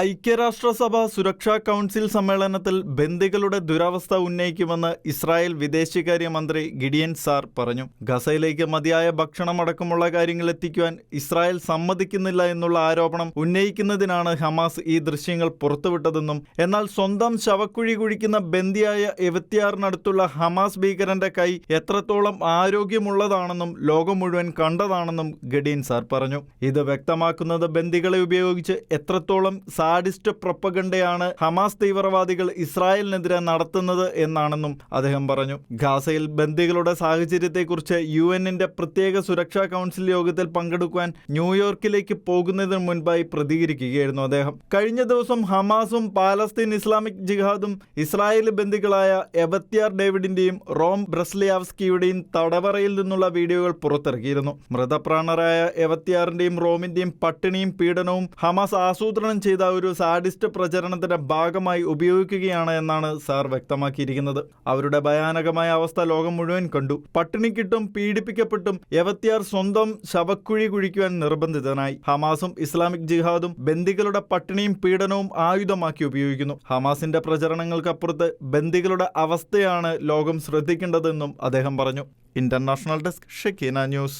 ഐക്യരാഷ്ട്രസഭ സുരക്ഷാ കൗൺസിൽ സമ്മേളനത്തിൽ ബന്ദികളുടെ ദുരവസ്ഥ ഉന്നയിക്കുമെന്ന് ഇസ്രായേൽ വിദേശകാര്യമന്ത്രി ഗിഡിയൻ സാർ പറഞ്ഞു. ഗസയിലേക്ക് മതിയായ ഭക്ഷണമടക്കമുള്ള കാര്യങ്ങൾ എത്തിക്കുവാൻ ഇസ്രായേൽ സമ്മതിക്കുന്നില്ല എന്നുള്ള ആരോപണം ഉന്നയിക്കുന്നതിനാണ് ഹമാസ് ഈ ദൃശ്യങ്ങൾ പുറത്തുവിട്ടതെന്നും എന്നാൽ സ്വന്തം ശവക്കുഴി കുഴിക്കുന്ന ബന്ദിയായ എവത്തിയാറിനടുത്തുള്ള ഹമാസ് ഭീകരന്റെ കൈ എത്രത്തോളം ആരോഗ്യമുള്ളതാണെന്നും ലോകം മുഴുവൻ കണ്ടതാണെന്നും ഗഡീൻ സാർ പറഞ്ഞു. ഇത് വ്യക്തമാക്കുന്നത് ബന്ദികളെ ഉപയോഗിച്ച് എത്രത്തോളം സാഡിസ്റ്റ് പ്രൊപ്പഗണ്ടയാണ് ഹമാസ് തീവ്രവാദികൾ ഇസ്രായേലിനെതിരെ നടത്തുന്നത് എന്നാണെന്നും അദ്ദേഹം പറഞ്ഞു. ഗാസയിൽ ബന്ദികളുടെ സാഹചര്യത്തെക്കുറിച്ച് യു എന്നിന്റെ പ്രത്യേക സുരക്ഷാ കൗൺസിൽ യോഗത്തിൽ പങ്കെടുക്കുവാൻ ന്യൂയോർക്കിലേക്ക് പോകുന്നതിന് മുൻപായി പ്രതികരിക്കുകയായിരുന്നു അദ്ദേഹം. കഴിഞ്ഞ ദിവസം ഹമാസും പാലസ്തീൻ ഇസ്ലാമിക് ജിഹാദും ഇസ്രായേൽ ബന്ദികളായ എബത്യാർ ഡേവിഡിന്റെയും റോം ബ്രസ്ലിയാവ്സ്കിയുടെയും തടവറയിൽ നിന്നുള്ള വീഡിയോകൾ പുറത്തിറക്കിയിരുന്നു. മൃതപ്രാണരായ എവത്യാറിന്റെയും റോമിന്റെയും പട്ടിണിയും പീഡനവും ഹമാസ് ആസൂത്രണം ചെയ്ത ഒരു സാഡിസ്റ്റ് പ്രചരണത്തിന്റെ ഭാഗമായി ഉപയോഗിക്കുകയാണ് എന്നാണ് സാർ വ്യക്തമാക്കിയിരിക്കുന്നത്. അവരുടെ ഭയാനകമായ അവസ്ഥ ലോകം മുഴുവൻ കണ്ടു. പട്ടിണിക്കിട്ടും പീഡിപ്പിക്കപ്പെട്ടും യവത്യാർ സ്വന്തം ശവക്കുഴി കുഴിക്കുവാൻ നിർബന്ധിതനായി. ഹമാസും ഇസ്ലാമിക് ജിഹാദും ബന്ദികളുടെ പട്ടിണിയും പീഡനവും ആയുധമാക്കി ഉപയോഗിക്കുന്നു. ഹമാസിന്റെ പ്രചരണങ്ങൾക്കപ്പുറത്ത് ബന്ദികളുടെ അവസ്ഥയാണ് ലോകം ശ്രദ്ധിക്കേണ്ടതെന്നും അദ്ദേഹം പറഞ്ഞു. International desk Shekeena news.